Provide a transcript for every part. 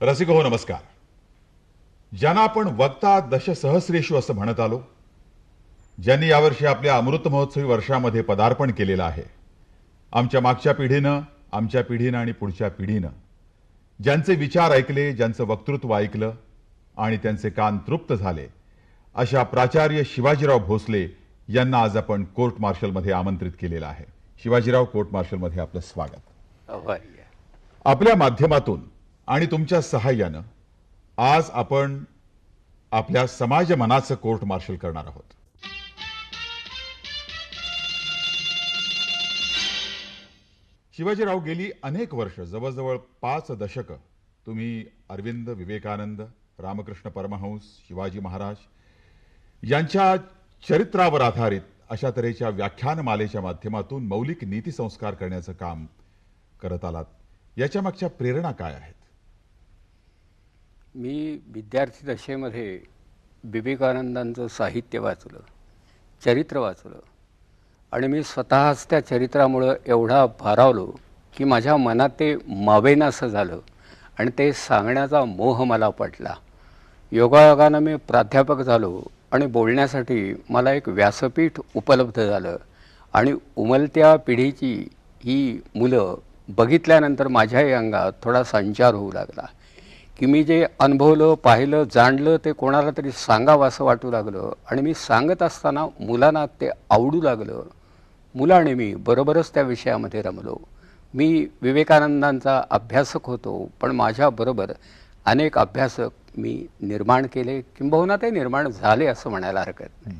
रसिक हो नमस्कार. ज्यांना आपण वक्ता दशसहस्रेशू असं म्हणत आलो ज्यांनी यावर्षी आपल्या अमृत महोत्सवी वर्षामध्ये पदार्पण केलेलं आहे आमच्या मागच्या पिढीनं आमच्या पिढीनं आणि पुढच्या पिढीनं ज्यांचे विचार ऐकले ज्यांचं वक्तृत्व ऐकलं आणि त्यांचे कान तृप्त झाले अशा प्राचार्य शिवाजीराव भोसले यांना आज आपण कोर्ट मार्शलमध्ये आमंत्रित केलेलं आहे. शिवाजीराव कोर्ट मार्शलमध्ये आपलं स्वागत. आपल्या माध्यमातून आणि तुमच्या सहाय्यानं आज आपण आपल्या समाज मनाचं कोर्ट मार्शल करणार आहोत. शिवाजीराव गेली अनेक वर्ष जवळजवळ पाच दशक तुम्ही अरविंद विवेकानंद रामकृष्ण परमहंस शिवाजी महाराज यांच्या चरित्रावर आधारित अशा तऱ्हेच्या व्याख्यानमालेच्या माध्यमातून मौलिक नीतीसंस्कार करण्याचं काम करत आलात. याच्या मागच्या प्रेरणा काय आहेत? मी विद्यार्थी दशेमध्ये विवेकानंदांचं साहित्य वाचलं चरित्र वाचलं आणि मी स्वतःच त्या चरित्रामुळं एवढा भारावलो की माझ्या मनात ते मावेनासं झालं आणि ते सांगण्याचा मोह मला पटला. योगायोगानं मी प्राध्यापक झालो आणि बोलण्यासाठी मला एक व्यासपीठ उपलब्ध झालं. आणि उमलत्या पिढीची ही मुलं बघितल्यानंतर माझ्याही अंगात थोडा संचार होऊ लागला. की मी जे अनुभवलं पाहिलं जाणलं ते कोणाला तरी सांगावं असं वाटू लागलं. आणि मी सांगत असताना मुलांना ते आवडू लागलं. मुलं आणि मी बरोबरच त्या विषयामध्ये रमलो. मी विवेकानंदांचा अभ्यासक होतो पण माझ्याबरोबर अनेक अभ्यासक मी निर्माण केले किंबहुना ते निर्माण झाले असं म्हणायला हरकत नाही.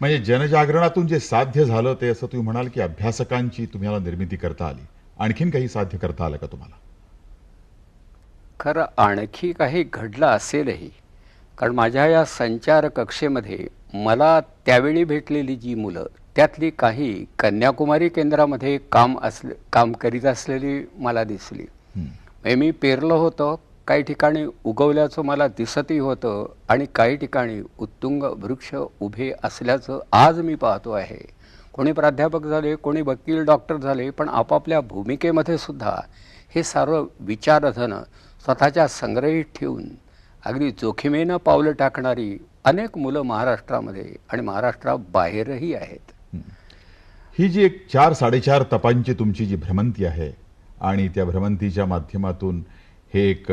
म्हणजे जनजागरणातून जे साध्य झालं ते असं तुम्ही म्हणाल की अभ्यासकांची तुम्हाला निर्मिती करता आली. आणखीन काही साध्य करता आलं का तुम्हाला? खरं आणखी काही घडलं असेलही कारण माझ्या या संचार कक्षेमध्ये मला त्यावेळी भेटलेली जी मुलं त्यातली काही कन्याकुमारी केंद्रामध्ये काम असले काम करीत असलेली मला दिसली. म्हणजे मी पेरलं होतं काही ठिकाणी उगवल्याचं मला दिसतही होतं आणि काही ठिकाणी उत्तुंग वृक्ष उभे असल्याचं आज मी पाहतो आहे. कोणी प्राध्यापक झाले कोणी वकील डॉक्टर झाले पण आपापल्या भूमिकेमध्ये सुद्धा हे सर्व विचारधन स्वतःच्या संग्रहित ठेवून अगदी जोखीमेनं पावलं टाकणारी अनेक मुलं महाराष्ट्रामध्ये आणि महाराष्ट्राबाहेरही आहेत. ही जी एक चार साडेचार तपांची तुमची जी भ्रमंती आहे आणि त्या भ्रमंतीच्या माध्यमातून हे एक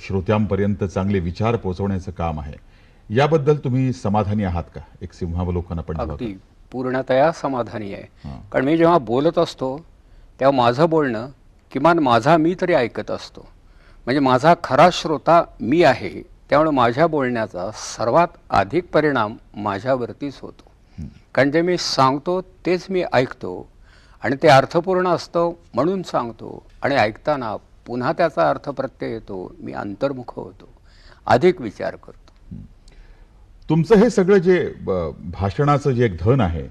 श्रोत्यांपर्यंत चांगले विचार पोहोचवण्याचं काम आहे. याबद्दल तुम्ही समाधानी आहात का? एक सिंहावलोकन आपण अगदी. पूर्णतया समाधानी आहे. कारण मी जेव्हा बोलत असतो तेव्हा माझं बोलणं किमान माझा मी तरी ऐकत असतो. म्हणजे माझा खरा श्रोता मी आहे त्यामुळे माझ्या बोलण्याचा सर्वात अधिक परिणाम माझ्यावरतीच होतो. कारण जे मी सांगतो तेच मी ऐकतो. आणि ते अर्थपूर्ण असतं म्हणून सांगतो आणि ऐकताना पुन्हा त्याचा अर्थ प्रत्यय येतो मी अंतर्मुख होतो. अधिक विचार करतो. तुमचं हे सगळं जे भाषणाचं जे एक धन आहे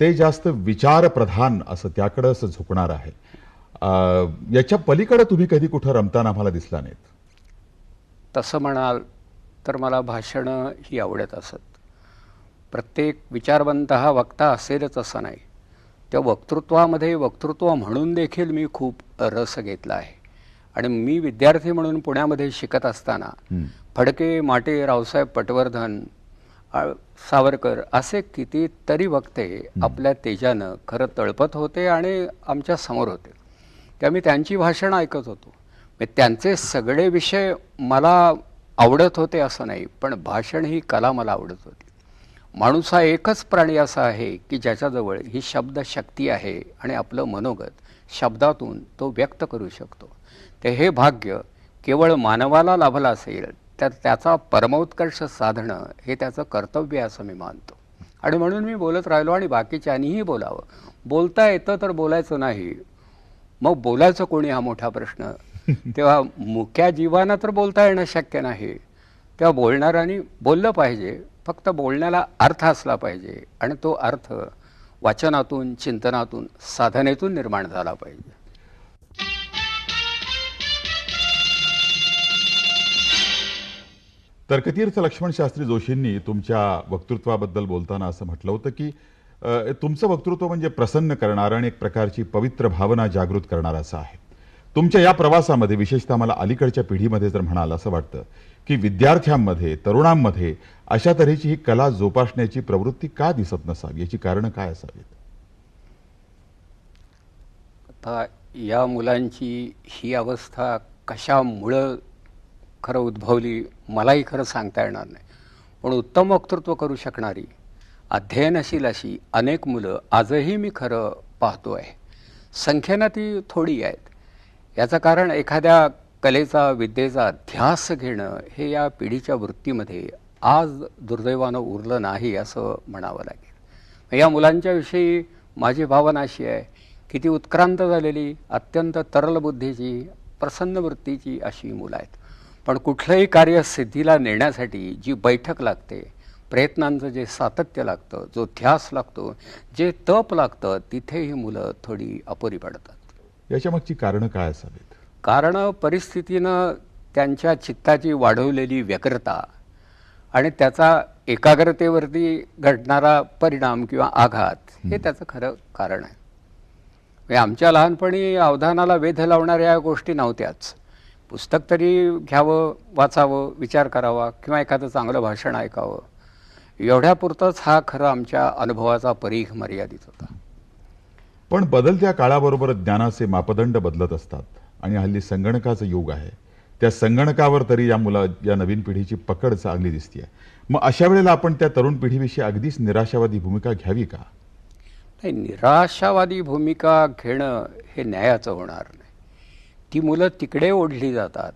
ते जास्त विचारप्रधान असं त्याकडं असं झुकणार आहे. याच्या पलीकडे तुम्ही कधी कुठं रमताना आम्हाला दिसला नाहीत? तसं म्हणाल तर मला भाषणं ही आवडत असत. प्रत्येक विचारवंत हा वक्ता असेलच असं नाही. त्या वक्तृत्वामध्ये वक्तृत्व म्हणून देखील मी खूप रस घेतला आहे. आणि मी विद्यार्थी म्हणून पुण्यामध्ये शिकत असताना फडके माटे रावसाहेब पटवर्धन सावरकर असे कितीतरी वक्ते आपल्या तेजानं खरं तळपत होते आणि आमच्यासमोर होते. तेव्हा मी त्यांची भाषणं ऐकत होतो. त्यांचे सगळे विषय मला आवडत होते असं नाही पण भाषण ही कला मला आवडत होती. माणूस हा एकच प्राणी असा आहे की ज्याच्याजवळ ही शब्द शक्ती आहे आणि आपलं मनोगत शब्दातून तो व्यक्त करू शकतो. ते हे भाग्य केवळ मानवाला लाभलं असेल तर त्याचा परमोत्कर्ष साधणं हे त्याचं कर्तव्य आहे असं मी मानतो. आणि म्हणून मी बोलत राहिलो आणि बाकीच्यांनीही बोलावं. बोलता येतं तर बोलायचं नाही. मग बोलायचं कोणी हा मोठा प्रश्न? तेव्हा मुक्या जीवांना तर बोलता येणं शक्य नाही. तेव्हा बोलणाऱ्यांनी बोललं पाहिजे फक्त बोलण्याला अर्थ असला पाहिजे आणि तो अर्थ वाचनातून चिंतनातून साधनेतून निर्माण झाला पाहिजे. तर्कतीर्थ लक्ष्मण शास्त्री जोशींनी तुमच्या वक्तृत्वाबद्दल बोलताना असं म्हटलं होतं की तुमचं वक्तृत्व म्हणजे प्रसन्न करणारं आणि एक प्रकारची पवित्र भावना जागृत करणारं असं आहे. तुमच्या या प्रवासामध्ये विशेषतः मला अलीकडच्या पिढीमध्ये जर म्हणाल असं वाटतं की विद्यार्थ्यांमध्ये तरुणांमध्ये अशा तऱ्हेची ही कला जोपासण्याची प्रवृत्ती का दिसत नसावी? याची कारणं काय असावीत? आता या मुलांची ही अवस्था कशामुळं खरं उद्भवली मलाही खरं सांगता येणार नाही. पण उत्तम वक्तृत्व करू शकणारी अध्ययनशील अशी अनेक मुलं आजही मी खरं पाहतो आहे. संख्येनं ती थोडी आहेत. याचं कारण एखाद्या कलेचा विद्येचा ध्यास घेणं हे या पिढीच्या वृत्तीमध्ये आज दुर्दैवानं उरलं नाही असं म्हणावं लागेल. या मुलांच्या विषयी माझी भावना अशी आहे की ती उत्क्रांत झालेली अत्यंत तरल बुद्धीची प्रसन्न वृत्तीची अशी मुलं आहेत. पण कुठलंही कार्य सिद्धीला नेण्यासाठी जी बैठक लागते प्रयत्नांचं जे सातत्य लागतं जो ध्यास लागतो जे तप लागतं तिथे ही मुलं थोडी अपुरी पडतात. याच्या मागची कारणं काय असावीत? कारण परिस्थितीनं त्यांच्या चित्ताची वाढवलेली व्यग्रता आणि त्याचा एकाग्रतेवरती घडणारा परिणाम किंवा आघात हे त्याचं खरं कारण आहे. म्हणजे आमच्या लहानपणी अवधानाला वेध लावणाऱ्या गोष्टी नव्हत्याच. पुस्तक तरी घ्यावं वाचावं विचार करावा किंवा एखादं चांगलं भाषण ऐकावं. एवढ्यापुरतंच हा खरं आमच्या अनुभवाचा परीघ मर्यादित होता. पण बदलत्या काळाबरोबर ज्ञानाचे मापदंड बदलत असतात आणि हल्ली संगणकाचं युग आहे. त्या संगणकावर तरी या मुला या नवीन पिढीची पकड चांगली दिसते मग अशा वेळेला आपण त्या तरुण पिढीविषयी अगदीच निराशावादी भूमिका घ्यावी का? नाही निराशावादी भूमिका घेणं हे न्यायाचं होणार नाही. ती मुलं तिकडे ओढली जातात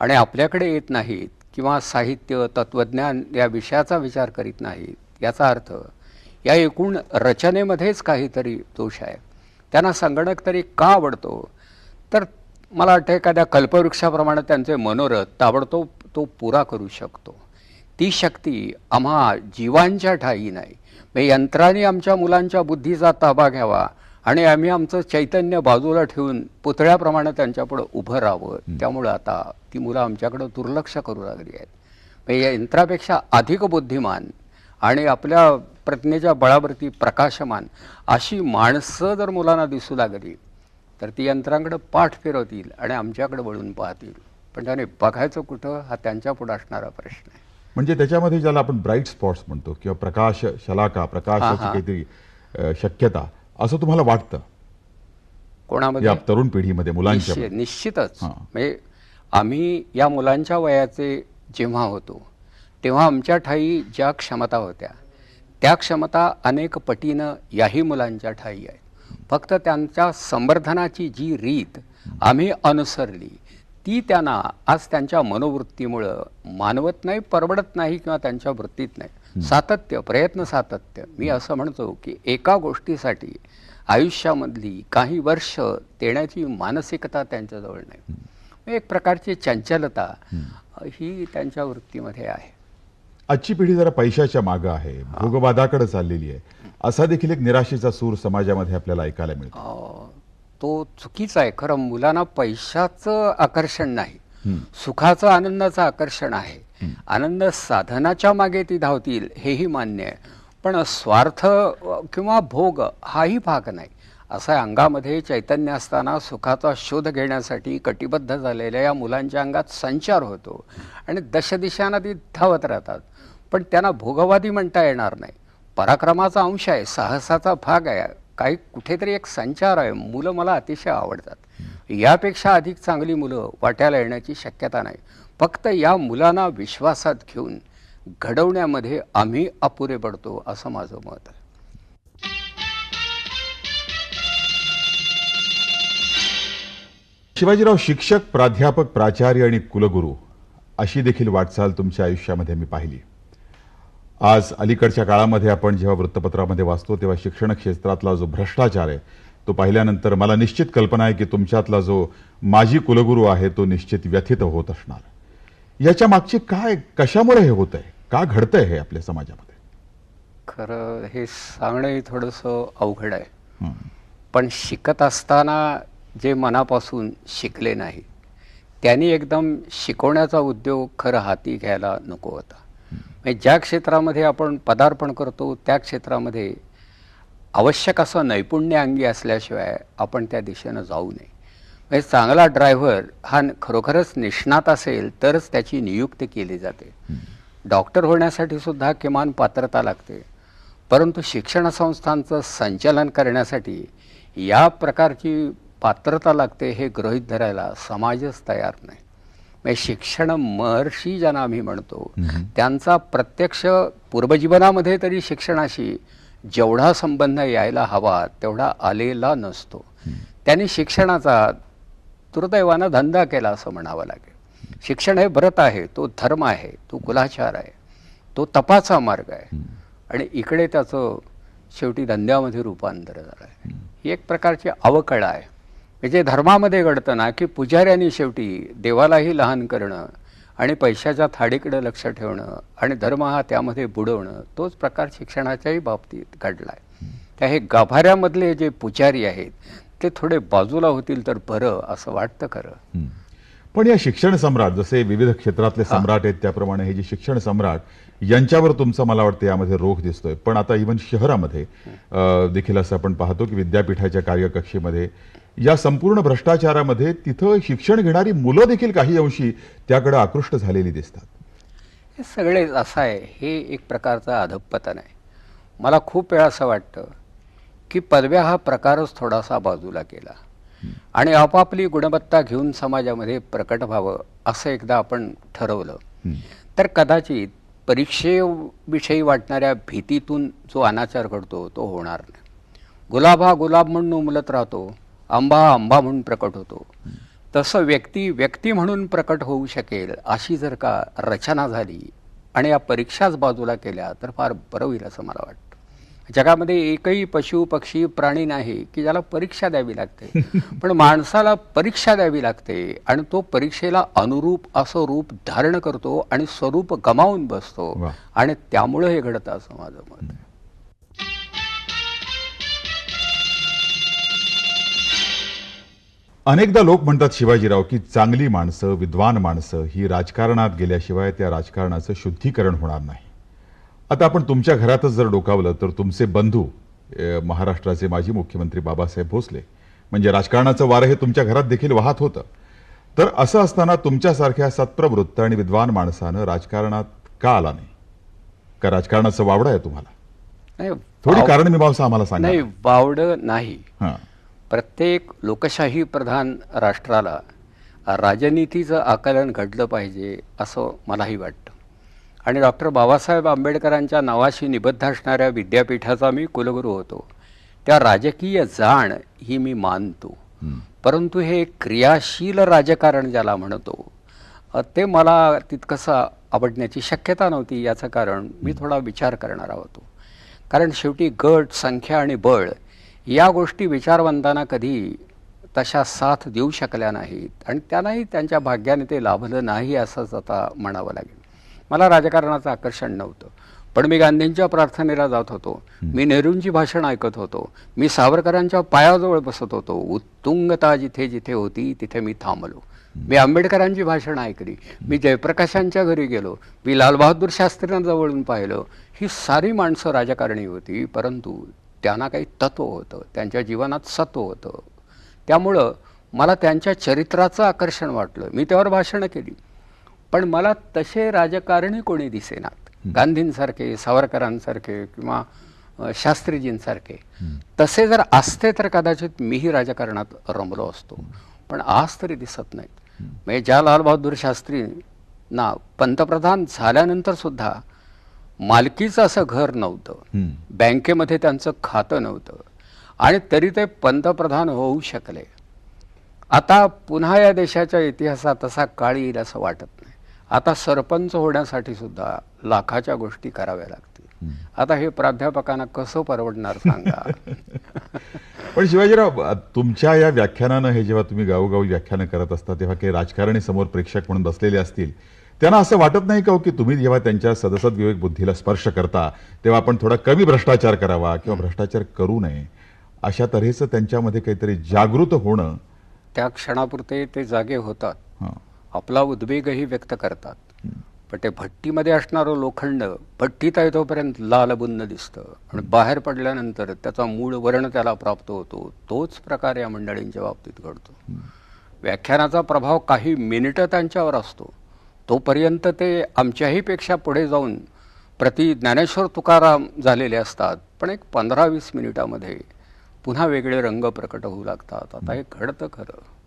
आणि आपल्याकडे येत नाहीत किंवा साहित्य तत्त्वज्ञान या विषयाचा विचार करीत नाहीत याचा अर्थ या एकूण रचनेमध्येच काहीतरी दोष आहे. त्यांना संगणक तरी का आवडतो? तर मला वाटतं एखाद्या कल्पवृक्षाप्रमाणे त्यांचे मनोरथ ताबडतोब तो पुरा करू शकतो. ती शक्ती आम्हा जीवांच्या ठाई नाही. मग यंत्राने आमच्या मुलांच्या बुद्धीचा ताबा घ्यावा आणि आम्ही आमचं चैतन्य बाजूला ठेवून पुतळ्याप्रमाणे त्यांच्यापुढं उभं राहावं. त्यामुळं आता ती मुलं आमच्याकडं दुर्लक्ष करू लागली आहेत. म्हणजे या यंत्रापेक्षा अधिक बुद्धिमान आणि आपल्या प्रज्ञेच्या बळावरती प्रकाशमान अशी माणसं जर मुलांना दिसू लागली तर ती यंत्रांकडे पाठ फिरवतील आणि आमच्याकडे वळून पाहतील. पण त्याने बघायचं कुठं हा त्यांच्या पुढे असणारा प्रश्न आहे. म्हणजे त्याच्यामध्ये ज्याला आपण ब्राईट स्पॉट्स म्हणतो किंवा प्रकाश शलाका प्रकाशाची काहीतरी शक्यता असं तुम्हाला वाटतं? कोणामध्ये? या तरुण पिढीमध्ये मुलांच्या निश्चित निश्चितच. म्हणजे आम्ही या मुलांच्या वयाचे जेव्हा होतो तेव्हा आमच्या ठाई ज्या क्षमता होत्या त्या क्षमता अनेक पटीनं याही मुलांच्या ठाई आहेत. फक्त त्यांच्या संवर्धनाची जी रीत आम्ही अनुसरली ती त्यांना आज त्यांच्या मनोवृत्तीमुळं मानवत नाही परवडत नाही किंवा त्यांच्या वृत्तीत नाही. सातत्य प्रयत्न सातत्य. मी असं म्हणतो की एका गोष्टीसाठी आयुष्यामधली काही वर्ष देण्याची मानसिकता त्यांच्याजवळ नाही. एक प्रकारची चंचलता ही त्यांच्या वृत्तीमध्ये आहे. आजची पिढी जरा पैशाच्या मागं आहे भोगवादाकडे चाललेली आहे. असा देखील एक निराशेचा सूर समाजामध्ये आपल्याला ऐकायला मिळतो. तो चुकीचा आहे. खरं मुलांना पैशाचं आकर्षण नाही. सुखाचं आनंदाचं आकर्षण आहे. आनंद साधनाच्या मागे ती धावतील हेही मान्य आहे. पण स्वार्थ किंवा भोग हाही भाग नाही. असा अंगामध्ये चैतन्य असताना सुखाचा शोध घेण्यासाठी कटिबद्ध झालेल्या या मुलांच्या अंगात संचार होतो आणि दशदिशांना ती धावत राहतात. पण त्यांना भोगवादी म्हणता येणार नाही. पराक्रमाचा अंश आहे साहसाचा भाग आहे. काही कुठेतरी एक संचार आहे. मुलं मला अतिशय आवडतात. यापेक्षा अधिक चांगली मुलं वाट्याला येण्याची शक्यता नाही. फक्त या मुलांना विश्वासात घेऊन घडवण्यामध्ये आम्ही अपुरे पडतो असं माझं मत आहे. शिवाजीराव शिक्षक प्राध्यापक प्राचार्य आणि कुलगुरू अशी देखील वाटचाल तुमच्या आयुष्यामध्ये मी पाहिली. आज अलीकडच्या काळामध्ये आपण जेव्हा वृत्तपत्रामध्ये वाचतो तेव्हा शिक्षण क्षेत्रातला जो भ्रष्टाचार आहे तो पाहिल्यानंतर मला निश्चित कल्पना आहे की तुमच्यातला जो माजी कुलगुरू आहे तो निश्चित व्यथित होत असणार. याच्या मागची काय कशामुळे हे होत आहे का घडतंय हे आपल्या समाजामध्ये? खरं हे सांगणंही थोडंसं अवघड आहे. पण शिकत असताना जे मनापासून शिकले नाही त्यांनी एकदम शिकवण्याचा उद्योग खरं हाती घ्यायला नको होता. म्हणजे ज्या क्षेत्रामध्ये आपण पदार्पण करतो त्या क्षेत्रामध्ये आवश्यक असं नैपुण्य अंगी असल्याशिवाय आपण त्या दिशेनं जाऊ नये. म्हणजे चांगला ड्रायव्हर हा खरोखरच निष्णात असेल तरच त्याची नियुक्ती केली जाते. डॉक्टर होण्यासाठी सुद्धा किमान पात्रता लागते. परंतु शिक्षण संस्थांचं संचालन करण्यासाठी या प्रकारची पात्रता लागते हे गृहीत धरायला समाजच तयार नाही. म्हणजे शिक्षण महर्षी ज्यांना आम्ही म्हणतो त्यांचा प्रत्यक्ष पूर्वजीवनामध्ये तरी शिक्षणाशी जेवढा संबंध यायला हवा तेवढा आलेला नसतो. त्यांनी शिक्षणाचा दुर्दैवानं धंदा केला असं म्हणावं लागेल. शिक्षण हे व्रत आहे तो धर्म आहे तो कुलाचार आहे तो तपाचा मार्ग आहे. आणि इकडे त्याचं शेवटी धंद्यामध्ये रूपांतर झालं आहे. ही एक प्रकारची अवकळा आहे. म्हणजे धर्मामध्ये घडतं ना की पुजाऱ्यांनी शेवटी देवालाही लहान करणं आणि पैशाच्या थाळीकडे लक्ष ठेवणं आणि धर्म हा त्यामध्ये बुडवणं तोच प्रकार शिक्षणाच्याही बाबतीत घडला आहे. त्या हे गाभाऱ्यामधले जे पुजारी आहेत ते थोडे बाजूला होतील तर बरं असं वाटतं खरं. पण या शिक्षण सम्राट जसे विविध क्षेत्रातले सम्राट आहेत त्याप्रमाणे हे जे शिक्षण सम्राट यांच्यावर तुमचा मला वाटतं यामध्ये रोख दिसतोय. पण आता इव्हन शहरामध्ये देखील असं आपण पाहतो की विद्यापीठाच्या कार्यकक्षेमध्ये या संपूर्ण भ्रष्टाचारामध्ये तिथं शिक्षण घेणारी मुलं देखील काही अंशी त्याकडे आकृष्ट झालेली दिसतात. हे सगळे असं आहे हे एक प्रकारचं अधपतन आहे. मला खूप वेळा असं वाटतं की पदव्या हा प्रकारच थोडासा बाजूला केला आणि आपापली गुणवत्ता घेऊन समाजामध्ये प्रकट व्हावं असं एकदा आपण ठरवलं. तर कदाचित परीक्षेविषयी वाटणाऱ्या भीतीतून जो अनाचार घडतो तो होणार नाही. गुलाब हा गुलाब म्हणून उमलत राहतो आंबा हा आंबा म्हणून प्रकट होतो. तसं व्यक्ती व्यक्ती म्हणून प्रकट होऊ शकेल अशी जर का रचना झाली आणि या परीक्षाच बाजूला केल्या तर फार बरं होईल असं मला वाटतं. जगामध्ये एकही पशु पक्षी प्राणी नाही की ज्याला परीक्षा द्यावी लागते पण माणसाला परीक्षा द्यावी लागते आणि तो परीक्षेला अनुरूप असं रूप धारण करतो आणि स्वरूप गमावून बसतो. आणि त्यामुळं हे घडतं असं माझं मत आहे. अनेकदा लोक म्हणतात शिवाजीराव की चांगली माणसं विद्वान माणसं ही राजकारणात गेल्याशिवाय त्या राजकारणाचं शुद्धीकरण होणार नाही आता आपण तुमच्या घरातच जर डोकावलं तर तुमचे बंधू महाराष्ट्राचे माजी मुख्यमंत्री बाबासाहेब भोसले म्हणजे राजकारणाचं वारं हे तुमच्या घरात देखील वाहत होतं. तर असं असताना तुमच्यासारख्या सत्प्रवृत्त आणि विद्वान माणसानं राजकारणात का आला नाही? का राजकारणाचं वावडं आहे तुम्हाला? नाही थोडी कारण मीमांसा आम्हाला सांगा. नाही वावडं नाही. प्रत्येक लोकशाही प्रधान राष्ट्राला राजनीतीचं आकलन घडलं पाहिजे असं मलाही वाटतं. आणि डॉक्टर बाबासाहेब आंबेडकरांच्या नावाशी निबद्ध असणाऱ्या विद्यापीठाचा मी कुलगुरू होतो. त्या राजकीय जाण ही मी मानतो. परंतु हे क्रियाशील राजकारण ज्याला म्हणतो ते मला तितकंसं आवडण्याची शक्यता नव्हती. याचं कारण मी थोडा विचार करणारा होतो कारण शेवटी गट संख्या आणि बळ या गोष्टी विचारवंतांना कधी तशा साथ देऊ शकल्या नाहीत आणि त्यांनाही त्यांच्या भाग्याने ते लाभलं नाही असंच आता म्हणावं लागेल. मला राजकारणाचं आकर्षण नव्हतं. पण मी गांधींच्या प्रार्थनेला जात होतो. मी नेहरूंची भाषण ऐकत होतो. मी सावरकरांच्या पायाजवळ बसत होतो. उत्तुंगता जिथे जिथे होती तिथे मी थांबलो. मी आंबेडकरांची भाषण ऐकली. मी जयप्रकाशांच्या घरी गेलो. मी लालबहादूर शास्त्रींना जवळून पाहिलं. ही सारी माणसं राजकारणी होती परंतु त्यांना काही तत्व होतं. त्यांच्या जीवनात सत्व होतं. त्यामुळं मला त्यांच्या चरित्राचं आकर्षण वाटलं. मी त्यावर भाषणं केली. पण मला तसे राजकारणी कोणी दिसेनात. गांधींसारखे सावरकरांसारखे किंवा शास्त्रीजींसारखे. तसे जर असते तर कदाचित मीही राजकारणात रमलो असतो. पण आज तरी दिसत नाहीत. म्हणजे ज्या लालबहादूर शास्त्रींना पंतप्रधान झाल्यानंतर सुद्धा मालकीचं असं घर नव्हतं. बँकेमध्ये त्यांचं खातं नव्हतं. आणि तरी ते पंतप्रधान होऊ शकले. आता पुन्हा या देशाच्या इतिहासात तसा काळ येईल असं वाटत नाही. आता सरपंच होण्यासाठी सुद्धा लाखाच्या गोष्टी कराव्या लागतील. आता हे प्राध्यापकांना कसं परवडणार सांगा. पण शिवाजीराव तुमच्या या व्याख्यानानं हे जेव्हा तुम्ही गावोगावी व्याख्यानं करत असता तेव्हा काही राजकारणी समोर प्रेक्षक म्हणून बसलेले असतील त्यांना असं वाटत नाही का हो की तुम्ही जेव्हा त्यांच्या सदसद विवेक बुद्धीला स्पर्श करता तेव्हा आपण थोडा कमी भ्रष्टाचार करावा किंवा भ्रष्टाचार करू नये? अशा तऱ्हेचं त्यांच्यामध्ये काहीतरी जागृत होणं त्या क्षणापुरते ते जागे होतात. आपला उद्वेगही व्यक्त करतात. पण ते भट्टीमध्ये असणारं लोखंड भट्टीत आहे तोपर्यंत लालबुन्न दिसतं. आणि बाहेर पडल्यानंतर त्याचा मूळ वर्ण त्याला प्राप्त होतो तोच प्रकार या मंडळींच्या बाबतीत घडतो. व्याख्यानाचा प्रभाव काही मिनिटं त्यांच्यावर असतो. तोपर्यंत ते आमच्याही पेक्षा पुढे जाऊन प्रति ज्ञानेश्वर तुकाराम झालेले असतात. पण एक पंधरा वीस मिनिटामध्ये पुन्हा वेगळे रंग प्रकट होऊ लागतात. आता हे घडतं खरं.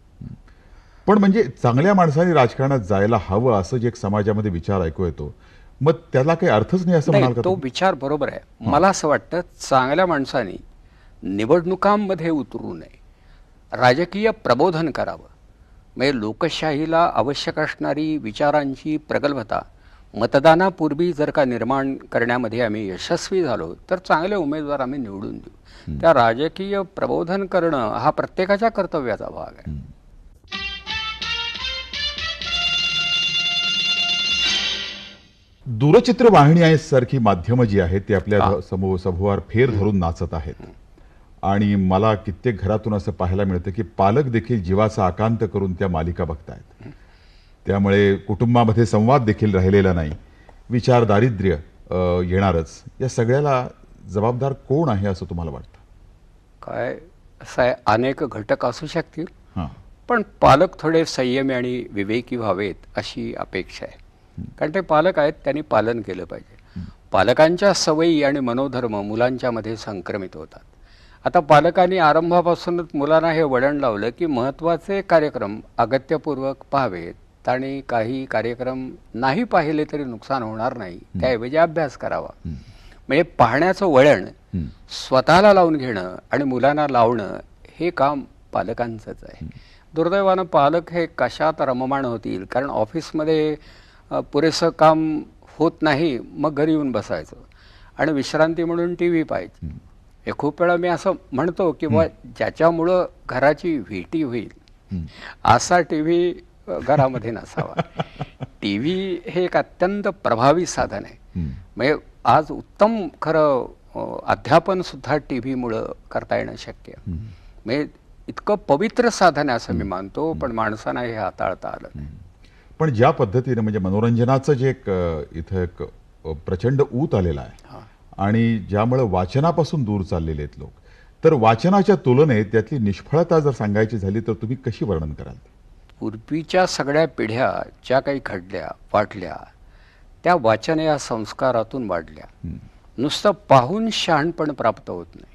पण म्हणजे चांगल्या माणसाने राजकारणात जायला हवं असं जे एक समाजामध्ये विचार ऐकू येतो. मग त्याला काही अर्थच नाही असं म्हणाल तो? विचार बरोबर आहे. मला असं वाटतं चांगल्या माणसांनी निवडणुकांमध्ये उतरू नये. राजकीय प्रबोधन करावं. म्हणजे लोकशाहीला आवश्यक असणारी विचारांची प्रगल्भता मतदानापूर्वी जर का निर्माण करण्यामध्ये आम्ही यशस्वी झालो तर चांगले उमेदवार आम्ही निवडून देऊ. त्या राजकीय प्रबोधन करणं हा प्रत्येकाच्या कर्तव्याचा भाग आहे. दूरचित्र वाहिनी आहे सारखी माध्यमं जी आहेत ती आपल्यासमोर सभोवार फेर धरून नाचत आहेत. आणि मला कित्येक घरातून असं पाहायला मिळतं की पालक देखील जीवाचा आकांत करून त्या मालिका बघतायत. त्यामुळे कुटुंबामध्ये संवाद देखील राहिलेला नाही. विचार दारिद्र्य येणारच. या सगळ्याला जबाबदार कोण आहे असं तुम्हाला वाटतं? काय असं अनेक घटक असू शकतील. हां. पण पालक थोडे संयमी आणि विवेकी व्हावेत अशी अपेक्षा आहे. कारण ते पालक आहेत त्यांनी पालन केलं पाहिजे. पालकांच्या सवयी आणि मनोधर्म मुलांच्या मध्ये संक्रमित होतात. आता पालकांनी आरंभापासूनच मुलांना हे वळण लावलं की महत्त्वाचे कार्यक्रम अगत्यपूर्वक पाहावेत आणि काही कार्यक्रम नाही पाहिले तरी नुकसान होणार नाही. त्याऐवजी अभ्यास करावा. म्हणजे पाहण्याचं वळण. स्वतःला लावून घेणं आणि मुलांना लावणं हे काम पालकांचंच आहे. दुर्दैवानं पालक हे कशात रममाण होतील? कारण ऑफिसमध्ये पुरेसं काम होत नाही मग घरी येऊन बसायचं. आणि विश्रांती म्हणून टी व्ही पाहायची. हे खूप वेळा मी असं म्हणतो की बुवा ज्याच्यामुळं घराची व्हीटी होईल असा टी व्ही घरामध्ये नसावा. टी व्ही हे एक अत्यंत प्रभावी साधन आहे. म्हणजे आज उत्तम खरं अध्यापन सुद्धा टी व्हीमुळं करता येणं शक्य. म्हणजे इतकं पवित्र साधन आहे असं मी मानतो पण माणसांना हे हाताळता आलं नाही. पण ज्या पद्धतीने म्हणजे मनोरंजनाचं जे एक इथं एक प्रचंड ऊत आलेला आहे आणि ज्यामुळे वाचनापासून दूर चाललेले आहेत लोक तर वाचनाच्या तुलनेत त्यातली निष्फळता जर सांगायची झाली तर तुम्ही कशी वर्णन कराल पूर्वीच्या सगळ्या पिढ्या ज्या काही घडल्या वाढल्या त्या वाचन या संस्कारातून वाढल्या. नुसतं पाहून शहाणपण प्राप्त होत नाही.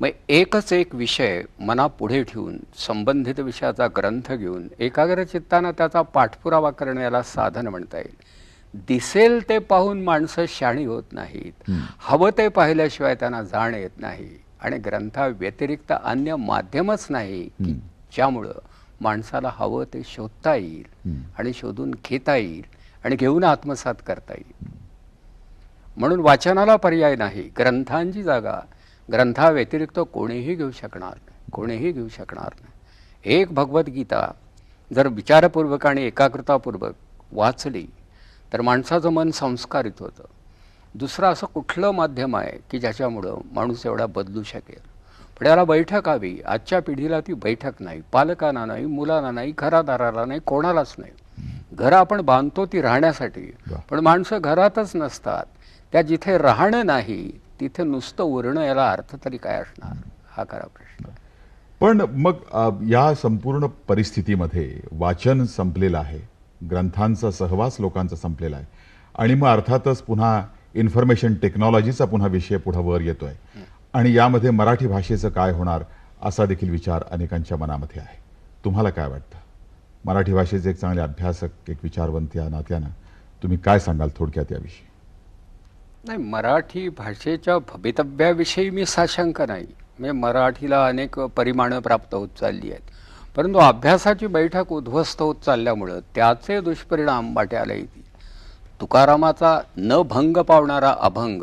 मग एकच एक विषय मनापुढे ठेवून संबंधित विषयाचा ग्रंथ घेऊन एकाग्र चित्तानं त्याचा पाठपुरावा करण्याला साधन म्हणता येईल. दिसेल ते पाहून माणसं शाणी होत नाहीत. हवं ते पाहिल्याशिवाय त्यांना जाण येत नाही. आणि ग्रंथा व्यतिरिक्त अन्य माध्यमच नाही की ज्यामुळं माणसाला हवं ते शोधता येईल आणि शोधून घेता येईल आणि घेऊन आत्मसात करता येईल. म्हणून वाचनाला पर्याय नाही. ग्रंथांची जागा ग्रंथाव्यतिरिक्त कोणीही घेऊ शकणार नाही कोणीही घेऊ शकणार नाही. एक भगवद्गीता जर विचारपूर्वक आणि एकाग्रतापूर्वक वाचली तर माणसाचं मन संस्कारित होतं. दुसरं असं कुठलं माध्यम आहे की ज्याच्यामुळं माणूस एवढा बदलू शकेल? पण याला बैठक हवी आजच्या पिढीला ती बैठक नाही पालकांना नाही मुलांना नाही घरादाराला नाही कोणालाच नाही. घरं आपण बांधतो ती राहण्यासाठी. पण माणसं घरातच नसतात. त्या जिथे राहणं नाही तिथे नुसतं उरणं याला अर्थ तरी काय असणार? हा खरा प्रश्न. पण मग या संपूर्ण परिस्थितीमध्ये वाचन संपलेलं आहे. ग्रंथांचा सहवास लोकांचा संपलेला आहे. आणि मग अर्थातच पुन्हा इन्फॉर्मेशन टेक्नॉलॉजीचा पुन्हा विषय पुढे वर येतोय. आणि यामध्ये मराठी भाषेचं काय होणार असा देखील विचार अनेकांच्या मनामध्ये आहे. तुम्हाला काय वाटतं? मराठी भाषेचे एक चांगले अभ्यासक एक विचारवंत या नात्यानं तुम्ही काय सांगाल थोडक्यात याविषयी? नाही मराठी भाषेच्या भवितव्याविषयी मी साशंक नाही. म्हणजे मराठीला अनेक परिमाणं प्राप्त होत चालली आहेत. परंतु अभ्यासाची बैठक उद्ध्वस्त होत चालल्यामुळं त्याचे दुष्परिणाम वाट्याला येतील. तुकारामाचा न भंग पावणारा अभंग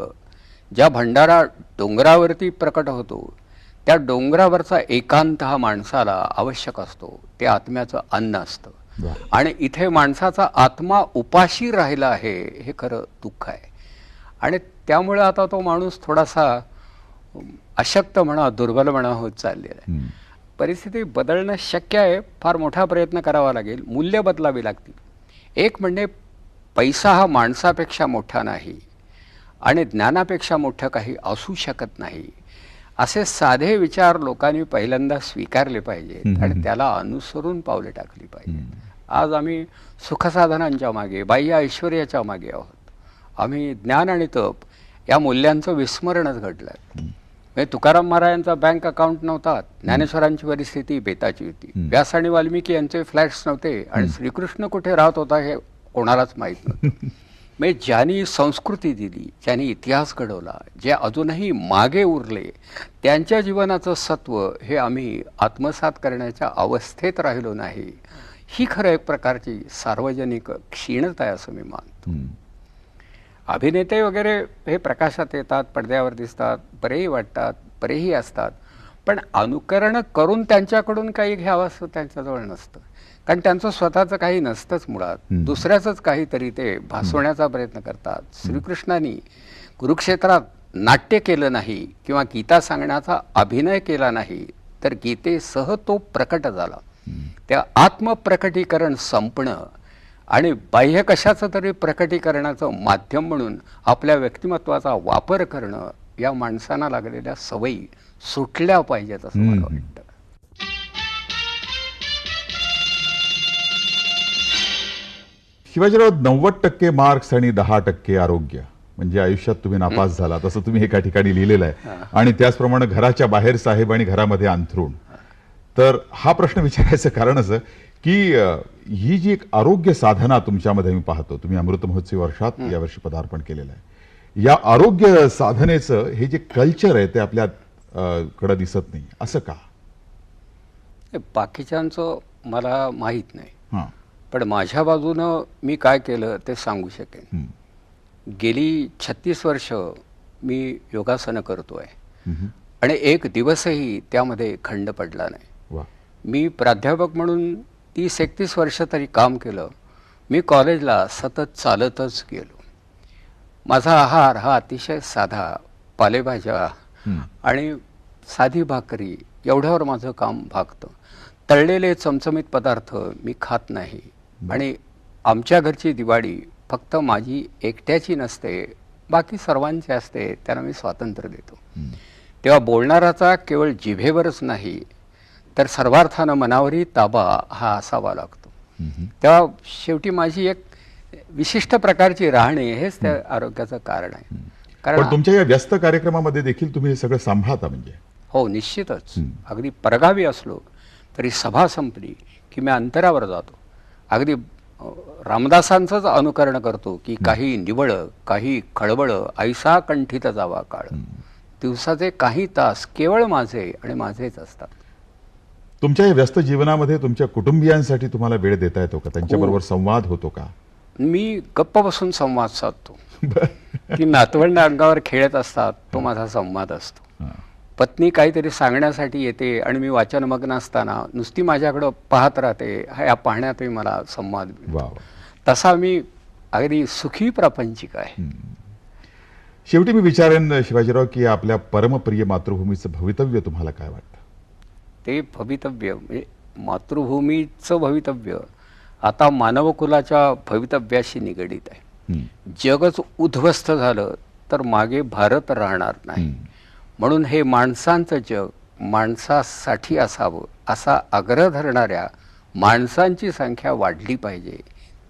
ज्या भंडारा डोंगरावरती प्रकट होतो त्या डोंगरावरचा एकांत हा माणसाला आवश्यक असतो ते आत्म्याचं अन्न असतं. आणि इथे माणसाचा आत्मा उपाशी राहिला आहे हे खरं दुःख आहे. आणि त्यामुळे आता तो माणूस थोडासा अशक्त म्हणा दुर्बल म्हणा होत चाललेला आहे. परिस्थिती बदलणं शक्य आहे फार मोठा प्रयत्न करावा लागेल. मूल्य बदलावी लागतील. एक म्हणजे पैसा हा माणसापेक्षा मोठा नाही आणि ज्ञानापेक्षा मोठं काही असू शकत नाही. असे साधे विचार लोकांनी पहिल्यांदा स्वीकारले पाहिजेत आणि त्याला अनुसरून पावले टाकली पाहिजेत. आज आम्ही सुखसाधनांच्या मागे बाह्य ऐश्वर्याच्या मागे आहोत. आम्ही ज्ञान आणि तप या मूल्यांचं विस्मरणच घडलं म्हणजे तुकाराम महाराजांचा बँक अकाउंट नव्हता ज्ञानेश्वरांची परिस्थिती बेताची होती. व्यास आणि वाल्मिकी यांचे फ्लॅट्स नव्हते आणि श्रीकृष्ण कुठे राहत होता हे कोणालाच माहीत नव्हतं. म्हणजे ज्यांनी संस्कृती दिली ज्यांनी इतिहास घडवला जे अजूनही मागे उरले त्यांच्या जीवनाचं सत्व हे आम्ही आत्मसात करण्याच्या अवस्थेत राहिलो नाही. ही खरं एक प्रकारची सार्वजनिक क्षीणता आहे असं मी मानतो. अभिनेते वगैरे हे प्रकाशात येतात पडद्यावर दिसतात बरेही वाटतात बरेही असतात. पण अनुकरण करून त्यांच्याकडून काही घ्यावं असं त्यांच्याजवळ नसतं. कारण त्यांचं स्वतःचं काही नसतंच मुळात. दुसऱ्याचंच काहीतरी ते भासवण्याचा प्रयत्न करतात. श्रीकृष्णाने कुरुक्षेत्रात नाट्य केलं नाही किंवा गीता सांगण्याचा अभिनय केला नाही तर गीतेसह तो प्रकट झाला. त्या आत्मप्रकटीकरण संपणं आणि बाह्य कशाचं तरी प्रकटीकरणाचं माध्यम म्हणून आपल्या व्यक्तिमत्वाचा वापर करणं या माणसांना लागलेल्या सवयी सुटल्या पाहिजेत असं मला. वाटतं. शिवाजीराव नव्वद टक्के मार्क्स आणि दहा टक्के आरोग्य. म्हणजे आयुष्यात तुम्ही नापास झाला तसं तुम्ही एका ठिकाणी लिहिलेलं आहे. आणि त्याचप्रमाणे घराच्या बाहेर साहेब आणि घरामध्ये अंथरूण. तर हा प्रश्न विचारायचं कारण असं की ही जी एक आरोग्य साधना तुमच्यामध्ये मी पाहतो तुम्ही अमृत महोत्सवी वर्षात यावर्षी पदार्पण केलेलं आहे. या आरोग्य साधनेचं हे जे कल्चर आहे ते आपल्या कडं दिसत नाही. असं का? बाकीच्यांचं मला माहीत नाही. पण माझ्या बाजूनं मी काय केलं ते सांगू शकेन. गेली छत्तीस वर्ष मी योगासनं करतोय. आणि एक दिवसही त्यामध्ये खंड पडला नाही. वा. मी प्राध्यापक म्हणून तीस एकतीस वर्ष तरी काम केलं. मी कॉलेजला सतत चालतच गेलो. माझा आहार हा अतिशय साधा पालेभाज्या. आणि साधी भाकरी एवढ्यावर माझं काम भागतं. तळलेले चमचमीत पदार्थ मी खात नाही. आणि आमच्या घरची दिवाळी फक्त माझी एकट्याची नसते बाकी सर्वांची असते त्यांना मी स्वातंत्र्य देतो. तेव्हा बोलणाराचा केवळ जिभेवरच नाही तर सर्वार्थानं मनावरही ताबा हा असावा लागतो. तेव्हा शेवटी माझी एक विशिष्ट प्रकारची राहणे हेच त्या आरोग्याचं कारण आहे. कारण तुमच्या या व्यस्त कार्यक्रमामध्ये देखील तुम्ही हे सगळं सांभाळता म्हणजे? हो निश्चितच. अगदी परगावी असलो तरी सभा संपली की मी अंतरावर जातो. अगदी रामदासांचंच अनुकरण करतो की काही निवळ काही खळबळ ऐसा कंठित जावा काळ. दिवसाचे काही तास केवळ माझे आणि माझेच असतात. तुमच्या या व्यस्त जीवनामध्ये तुमच्या कुटुंबियांसाठी तुम्हाला वेळ देता येतो का? त्यांच्याबरोबर संवाद होतो का? मी गप्प बसून संवाद साधतो. ती नातवंड अंगावर खेळत असतात तो माझा संवाद असतो. हा. पत्नी काहीतरी सांगण्यासाठी येते आणि मी वाचनमग्न असताना नुसती माझ्याकडं पाहत राहते ह्या पाहण्यातही मला संवाद तसा मी अगदी सुखी प्रापंचिक आहे. शेवटी मी विचारेन शिवाजीराव की आपल्या परमप्रिय मातृभूमीचं भवितव्य तुम्हाला काय वाटतं? ते भवितव्य म्हणजे मातृभूमीचं भवितव्य आता मानवकुलाच्या भवितव्याशी निगडीत आहे. जगच उद्ध्वस्त झालं तर मागे भारत राहणार नाही. म्हणून हे माणसांचं जग माणसासाठी असावं असा आग्रह धरणाऱ्या माणसांची संख्या वाढली पाहिजे.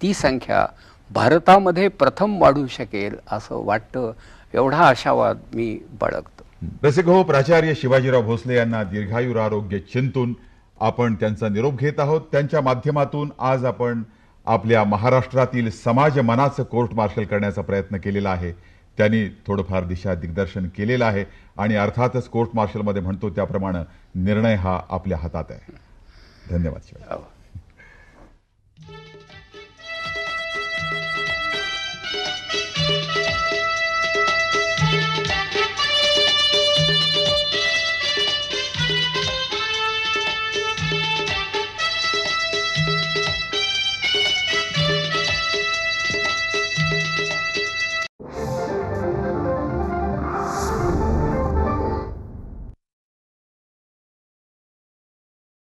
ती संख्या भारतामध्ये प्रथम वाढू शकेल असं वाटतं एवढा आशावाद मी बाळगतो. रसिकहो प्राचार्य शिवाजीराव भोसले यांना दीर्घायुर आरोग्य चिंतून आपण त्यांचा निरोप घेत आहोत. त्यांच्या माध्यमातून आज आपण आपल्या महाराष्ट्रातील समाज मनाचं कोर्ट मार्शल करण्याचा प्रयत्न केलेला आहे. त्यांनी थोडंफार दिशा दिग्दर्शन केलेलं आहे आणि अर्थातच कोर्ट मार्शलमध्ये म्हणतो त्याप्रमाणे निर्णय हा आपल्या हातात आहे. धन्यवाद शिवाजी. हो.